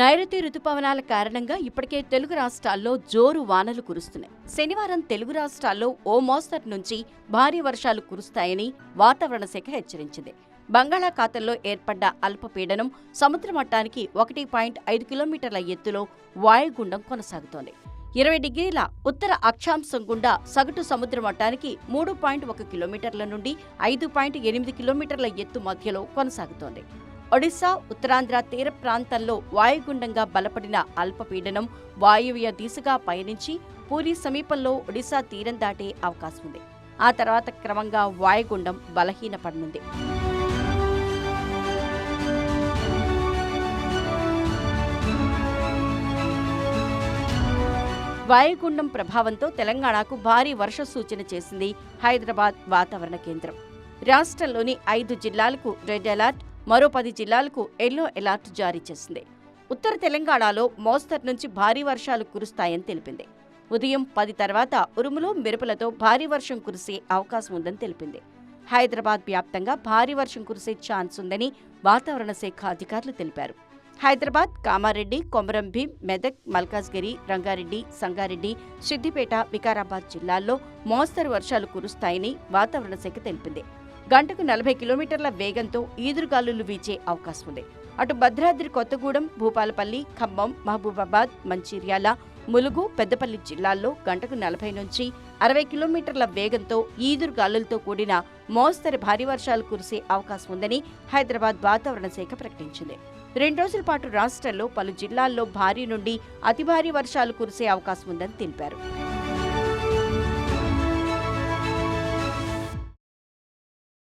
నైరుతి రుతుపవనాల కారణంగా ఇప్పటికే తెలుగు రాష్ట్రాల్లో జోరు వానలు కురుస్తున్నాయి. శనివారం తెలుగు రాష్ట్రాల్లో ఓ మోస్తరు నుంచి భారీ వర్షాలు కురుస్తాయని వాతావరణ శాఖ హెచ్చరించింది. బంగాళాఖాతంలో ఏర్పడ్డ అల్పపీడనం సముద్ర మట్టానికి ఒకటి పాయింట్ ఐదు కిలోమీటర్ల ఎత్తులో వాయుగుండం కొనసాగుతోంది. ఇరవై డిగ్రీల ఉత్తర అక్షాంశం గుండా సగటు సముద్ర మట్టానికి మూడు పాయింట్ ఒక కిలోమీటర్ల నుండి ఐదు పాయింట్ ఎనిమిది కిలోమీటర్ల ఎత్తు మధ్యలో కొనసాగుతోంది. ఒడిశా ఉత్తరాంధ్ర తీర ప్రాంతంలో వాయుగుండంగా బలపడిన అల్పపీడనం వాయువ్య దిశగా పయనించి పూరి సమీపంలో ఒడిశా తీరం దాటే అవకాశం ఉంది ఆ తర్వాత క్రమంగా వాయుగుండం బలహీనపడనుంది. వాయుగుండం ప్రభావంతో తెలంగాణకు భారీ వర్ష సూచన చేసింది హైదరాబాద్ వాతావరణ కేంద్రం. రాష్ట్రంలోని ఐదు జిల్లాలకు రెడ్ అలర్ట్ మరో పది జిల్లాలకు ఎల్లో అలర్ట్ జారీ చేసింది. ఉత్తర తెలంగాణలో మోస్తరు నుంచి భారీ వర్షాలు కురుస్తాయని తెలిపింది. ఉదయం పది తర్వాత ఉరుములు మెరుపులతో భారీ వర్షం కురిసే అవకాశం ఉందని తెలిపింది. హైదరాబాద్ వ్యాప్తంగా భారీ వర్షం కురిసే ఛాన్స్ ఉందని వాతావరణ శాఖ అధికారులు తెలిపారు. హైదరాబాద్ కామారెడ్డి కొమరం భీం మెదక్ మల్కాజ్గిరి రంగారెడ్డి సంగారెడ్డి సిద్దిపేట వికారాబాద్ జిల్లాల్లో మోస్తరు వర్షాలు కురుస్తాయని వాతావరణ శాఖ తెలిపింది. గంటకు నలభై కిలోమీటర్ల వేగంతో ఈదురుగాలులు వీచే అవకాశం ఉంది. అటు భద్రాద్రి కొత్తగూడెం భూపాలపల్లి ఖమ్మం మహబూబాబాద్ మంచిర్యాల ములుగు పెద్దపల్లి జిల్లాల్లో గంటకు నలభై నుంచి అరవై కిలోమీటర్ల వేగంతో ఈదురు గాలులతో కూడిన మోస్తరు భారీ వర్షాలు కురిసే అవకాశం ఉందని హైదరాబాద్ వాతావరణ శాఖ ప్రకటించింది. రెండు రోజుల పాటు రాష్ట్రంలో పలు జిల్లాల్లో భారీ నుండి అతి భారీ వర్షాలు కురిసే అవకాశం ఉందని తెలిపారు.